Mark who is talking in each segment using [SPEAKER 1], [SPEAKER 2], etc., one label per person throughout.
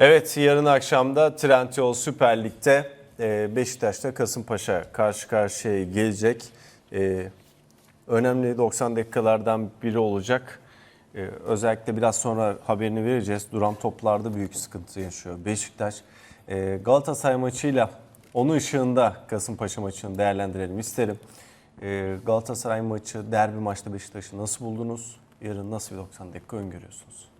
[SPEAKER 1] Evet yarın akşamda Trendyol Süper Lig'de e, Beşiktaş'ta Kasımpaşa karşı karşıya gelecek. E, Önemli 90 dakikalardan biri olacak. E, Özellikle biraz sonra haberini vereceğiz. Duran toplarda büyük sıkıntı yaşıyor Beşiktaş. Galatasaray maçıyla onun ışığında Kasımpaşa maçını değerlendirelim isterim. Galatasaray maçı, derbi maçta Beşiktaş'ı nasıl buldunuz? Yarın nasıl bir 90 dakika öngörüyorsunuz?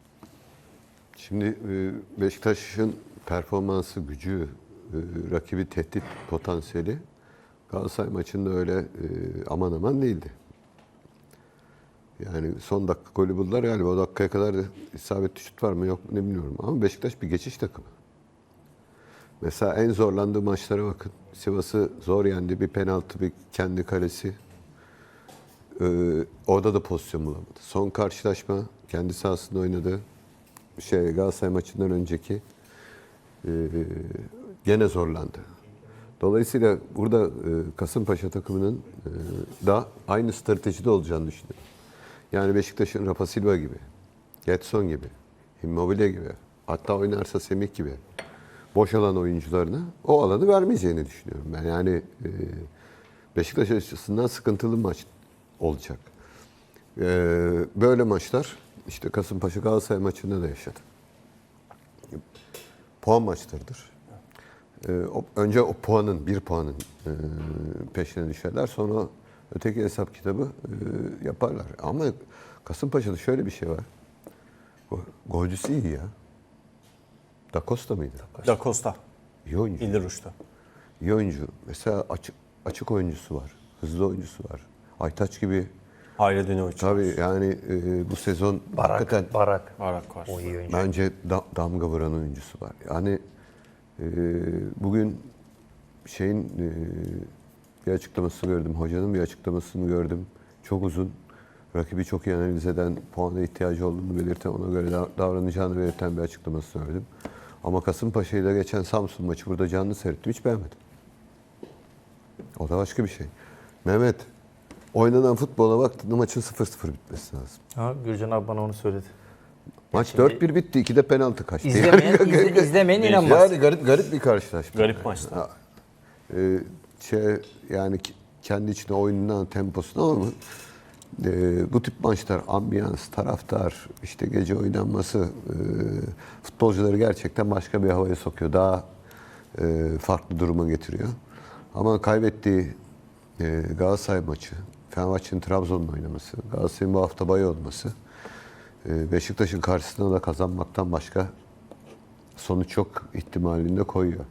[SPEAKER 2] Şimdi e, Beşiktaş'ın performansı, gücü, e, rakibi tehdit potansiyeli Galatasaray maçında öyle e, aman aman değildi. Yani son dakika golü buldular galiba. O dakikaya kadar da isabetli şut var mı yok mu ne bilmiyorum. Ama Beşiktaş bir geçiş takımı. Mesela en zorlandığı maçlara bakın. Sivas'ı zor yendi. Bir penaltı, bir kendi kalesi. Ee, orada da pozisyon bulamadı. Son karşılaşma kendi sahasında oynadı. Şey Galatasaray maçından önceki ee, gene zorlandı. Dolayısıyla burada e, Kasımpaşa takımının e, da aynı stratejide olacağını düşünüyorum. Yani Beşiktaş'ın Rafa Silva gibi, Getson gibi, Immobile gibi, hatta oynarsa Semih gibi boş alan oyuncularına o alanı vermeyeceğini düşünüyorum ben. Yani e, Beşiktaş açısından sıkıntılı maç olacak. E, böyle maçlar işte Kasımpaşa Galatasaray maçında da yaşadı. Puan maçlarıdır. E, o- önce o puanın, bir puanın e, peşine düşerler. Sonra öteki hesap kitabı e, yaparlar. Ama Kasımpaşa'da şöyle bir şey var. Go- Golcüsü iyi ya. Da Costa mıydı?
[SPEAKER 1] Da Costa,
[SPEAKER 2] İyi oyuncu.
[SPEAKER 1] İldir Uç'ta.
[SPEAKER 2] İyi oyuncu. Mesela açık açık oyuncusu var. Hızlı oyuncusu var. Aytaç gibi
[SPEAKER 1] Hayredin Uç.
[SPEAKER 2] tabii yani e, bu sezon
[SPEAKER 3] Barak,
[SPEAKER 2] hakikaten
[SPEAKER 3] Barak.
[SPEAKER 1] Barak var.
[SPEAKER 3] O iyi oyuncu.
[SPEAKER 2] bence da- damga vuran oyuncusu var. Yani e, bugün şeyin e, bir açıklamasını gördüm. Hocanın bir açıklamasını gördüm. Çok uzun. Rakibi çok iyi analiz eden, puana ihtiyacı olduğunu belirten, ona göre da- davranacağını belirten bir açıklamasını gördüm. Ama Kasımpaşa ile geçen Samsun maçı burada canlı seyrettim. Hiç beğenmedim. O da başka bir şey. Mehmet, oynanan futbola baktığında maçın 0-0 bitmesi lazım.
[SPEAKER 3] Ha, Gürcan abi bana onu söyledi.
[SPEAKER 2] Maç
[SPEAKER 3] şimdi-
[SPEAKER 2] 4-1 bitti. 2'de penaltı kaçtı.
[SPEAKER 3] İzlemeyen- izle- izlemeyen inanmaz.
[SPEAKER 2] Yani garip, garip bir karşılaşma.
[SPEAKER 1] Garip maçtı.
[SPEAKER 2] Ee, şey, yani ki- kendi içine oyunundan temposuna ama e, bu tip maçlar ambiyans, taraftar, işte gece oynanması e, futbolcuları gerçekten başka bir havaya sokuyor. Daha e, farklı duruma getiriyor. Ama kaybettiği e, Galatasaray maçı, Fenerbahçe'nin Trabzon'la oynaması, Galatasaray'ın bu hafta bay olması, e, Beşiktaş'ın karşısında da kazanmaktan başka sonuç yok ihtimalinde koyuyor.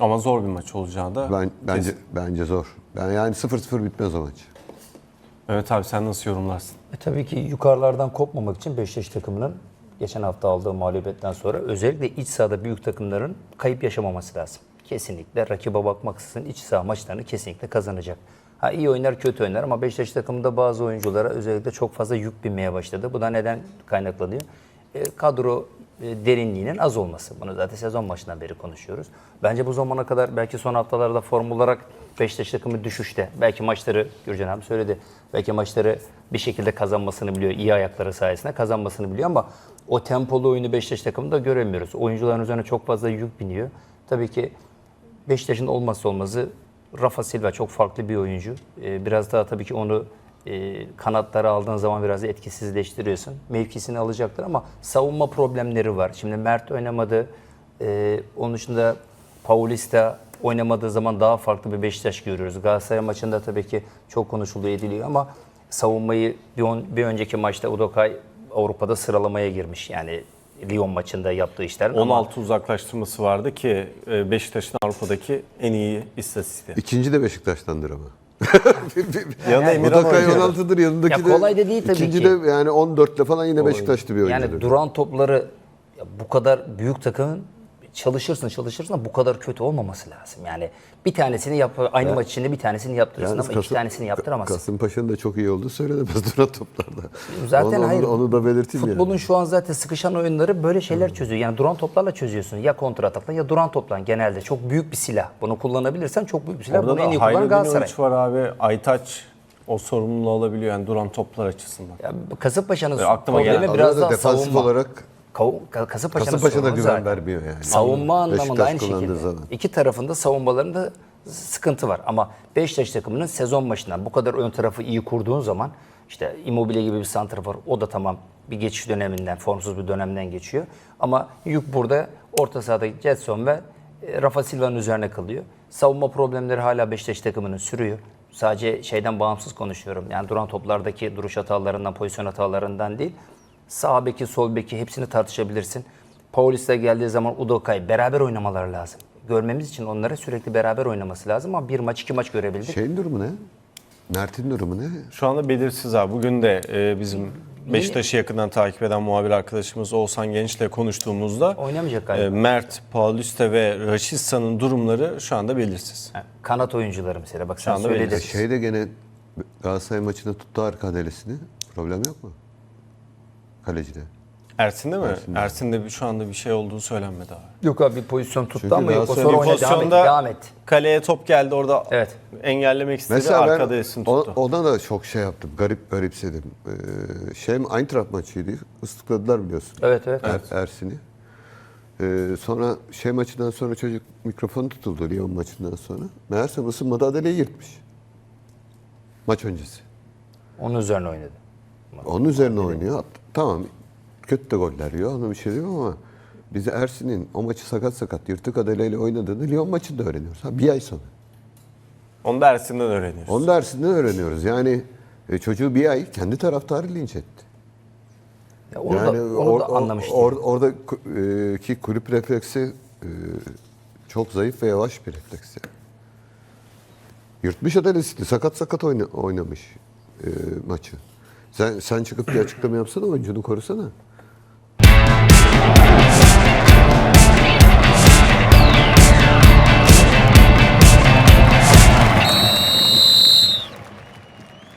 [SPEAKER 1] Ama zor bir maç olacağı da
[SPEAKER 2] Ben bence
[SPEAKER 1] kesin.
[SPEAKER 2] bence zor. Ben yani 0-0 bitmez o maç.
[SPEAKER 1] Evet abi sen nasıl yorumlarsın?
[SPEAKER 3] E, tabii ki yukarılardan kopmamak için Beşiktaş takımının geçen hafta aldığı mağlubiyetten sonra özellikle iç sahada büyük takımların kayıp yaşamaması lazım. Kesinlikle rakibe bakmaksızın iç saha maçlarını kesinlikle kazanacak. Ha iyi oynar kötü oynar ama Beşiktaş takımında bazı oyunculara özellikle çok fazla yük binmeye başladı. Bu da neden kaynaklanıyor? E, kadro e, derinliğinin az olması. Bunu zaten sezon başından beri konuşuyoruz. Bence bu zamana kadar belki son haftalarda form olarak Beşiktaş takımı düşüşte. Belki maçları Gürcan abi söyledi. Belki maçları bir şekilde kazanmasını biliyor. iyi ayakları sayesinde kazanmasını biliyor ama o tempolu oyunu Beşiktaş takımında göremiyoruz. Oyuncuların üzerine çok fazla yük biniyor. Tabii ki Beşiktaş'ın olmazsa olmazı Rafa Silva çok farklı bir oyuncu. Ee, biraz daha tabii ki onu e, kanatlara aldığın zaman biraz etkisizleştiriyorsun. Mevkisini alacaktır ama savunma problemleri var. Şimdi Mert oynamadı. Ee, onun dışında Paulista oynamadığı zaman daha farklı bir Beşiktaş görüyoruz. Galatasaray maçında tabii ki çok konuşuluyor ediliyor ama savunmayı bir, on- bir önceki maçta Udokay Avrupa'da sıralamaya girmiş. Yani Lyon maçında yaptığı işler. ama
[SPEAKER 1] 16 uzaklaştırması vardı ki e, Beşiktaş'ın Avrupa'daki en iyi istatistiği.
[SPEAKER 2] İkinci de Beşiktaş'tandır ama.
[SPEAKER 1] Yanında
[SPEAKER 2] Udokay
[SPEAKER 1] oynuyor.
[SPEAKER 2] 16'dır yanındaki
[SPEAKER 3] Ya
[SPEAKER 2] de.
[SPEAKER 3] kolay da değil tabii
[SPEAKER 2] ikinci
[SPEAKER 3] ki.
[SPEAKER 2] de yani 14'le falan yine Beşiktaş'tı bir oyuncudur.
[SPEAKER 3] Yani duran topları ya bu kadar büyük takımın çalışırsın çalışırsın ama bu kadar kötü olmaması lazım. Yani bir tanesini yap aynı maç içinde bir tanesini yaptırırsın
[SPEAKER 2] Yalnız
[SPEAKER 3] ama iki
[SPEAKER 2] Kasım-
[SPEAKER 3] tanesini yaptıramazsın.
[SPEAKER 2] Kasımpaşa'nın da çok iyi olduğu söylenemez duran toplarda.
[SPEAKER 3] Zaten
[SPEAKER 2] onu,
[SPEAKER 3] hayır.
[SPEAKER 2] Onu, onu da belirteyim
[SPEAKER 3] Futbolun
[SPEAKER 2] yani.
[SPEAKER 3] şu an zaten sıkışan oyunları böyle şeyler çözüyor. Yani duran toplarla çözüyorsun. Ya kontra atakla ya duran topla genelde. Çok büyük bir silah. Bunu kullanabilirsen çok büyük bir silah.
[SPEAKER 1] Orada
[SPEAKER 3] Bunu en iyi kullanan Galatasaray.
[SPEAKER 1] Var abi. Aytaç o sorumluluğu alabiliyor yani duran toplar açısından.
[SPEAKER 3] Ya Kasımpaşa'nın problemi biraz daha
[SPEAKER 2] defansif
[SPEAKER 3] savunma.
[SPEAKER 2] olarak
[SPEAKER 3] Kasımpaşa'nın
[SPEAKER 2] Kasımpaşa da
[SPEAKER 3] sorunu
[SPEAKER 2] güven
[SPEAKER 3] zaten.
[SPEAKER 2] vermiyor yani.
[SPEAKER 3] Savunma anlamında
[SPEAKER 2] Beşiktaş
[SPEAKER 3] aynı şekilde.
[SPEAKER 2] zaman.
[SPEAKER 3] İki tarafında savunmalarında sıkıntı var. Ama Beşiktaş takımının sezon başından bu kadar ön tarafı iyi kurduğun zaman işte Immobile gibi bir santrafor o da tamam bir geçiş döneminden, formsuz bir dönemden geçiyor. Ama yük burada orta sahada Jetson ve e, Rafa Silva'nın üzerine kalıyor. Savunma problemleri hala Beşiktaş takımının sürüyor. Sadece şeyden bağımsız konuşuyorum. Yani duran toplardaki duruş hatalarından, pozisyon hatalarından değil. Sağ beki, sol beki hepsini tartışabilirsin. Paulista geldiği zaman Udokay beraber oynamaları lazım. Görmemiz için onlara sürekli beraber oynaması lazım ama bir maç iki maç görebildik.
[SPEAKER 2] Şeyin durumu ne? Mert'in durumu ne?
[SPEAKER 1] Şu anda belirsiz abi. Bugün de e, bizim Beşiktaş'ı yakından takip eden muhabir arkadaşımız Oğuzhan Genç'le konuştuğumuzda
[SPEAKER 3] Oynamayacak galiba.
[SPEAKER 1] e, Mert, Paulista ve Raşitsa'nın durumları şu anda belirsiz.
[SPEAKER 3] Ha, Kanat oyuncuları mesela bak sen
[SPEAKER 1] anda
[SPEAKER 3] söyledin.
[SPEAKER 1] belirsiz.
[SPEAKER 2] Şey de gene Galatasaray maçında tuttu arka adelesini. Problem yok mu? Kalecide.
[SPEAKER 1] Ersin'de mi? Ersin'de bir- şu anda bir şey olduğu söylenmedi abi.
[SPEAKER 3] Yok abi bir pozisyon tuttu
[SPEAKER 2] Çünkü
[SPEAKER 3] ama yok o sonra
[SPEAKER 1] Bir
[SPEAKER 3] oyna devam et.
[SPEAKER 1] pozisyonda
[SPEAKER 3] Devam et.
[SPEAKER 1] kaleye top geldi orada
[SPEAKER 3] Evet.
[SPEAKER 1] engellemek istedi.
[SPEAKER 2] Mesela
[SPEAKER 1] arkada
[SPEAKER 2] o-
[SPEAKER 1] tuttu.
[SPEAKER 2] ona da çok şey yaptım. Garip garipsedim. Ee, şey Eintracht maçıydı. Islıkladılar biliyorsun.
[SPEAKER 3] Evet evet.
[SPEAKER 2] Er- Ersin'i. Ee, sonra şey maçından sonra çocuk mikrofonu tutuldu Lyon maçından sonra. Meğerse ısınmada adaleyi yırtmış. Maç öncesi.
[SPEAKER 3] Onun üzerine oynadı.
[SPEAKER 2] Onun üzerine oynuyor. Tamam kötü de goller yiyor. Ona bir şey demiyorum ama biz Ersin'in o maçı sakat sakat yırtık adaleyle oynadığını Lyon maçında öğreniyoruz. Ha, bir ay sonra.
[SPEAKER 1] Onu da Ersin'den öğreniyoruz.
[SPEAKER 2] Onu da Ersin'den öğreniyoruz. Yani e, çocuğu bir ay kendi taraftarı linç etti.
[SPEAKER 3] Ya onu
[SPEAKER 2] yani
[SPEAKER 3] da, onu
[SPEAKER 2] or-
[SPEAKER 3] da
[SPEAKER 2] or-
[SPEAKER 3] anlamış
[SPEAKER 2] or-
[SPEAKER 3] değilim.
[SPEAKER 2] orada ku- e, ki kulüp refleksi e, çok zayıf ve yavaş bir refleks. yani. Yırtmış adalesini, sakat sakat oyna- oynamış e, maçı. Sen, sen çıkıp bir açıklama yapsana, oyuncunu korusana.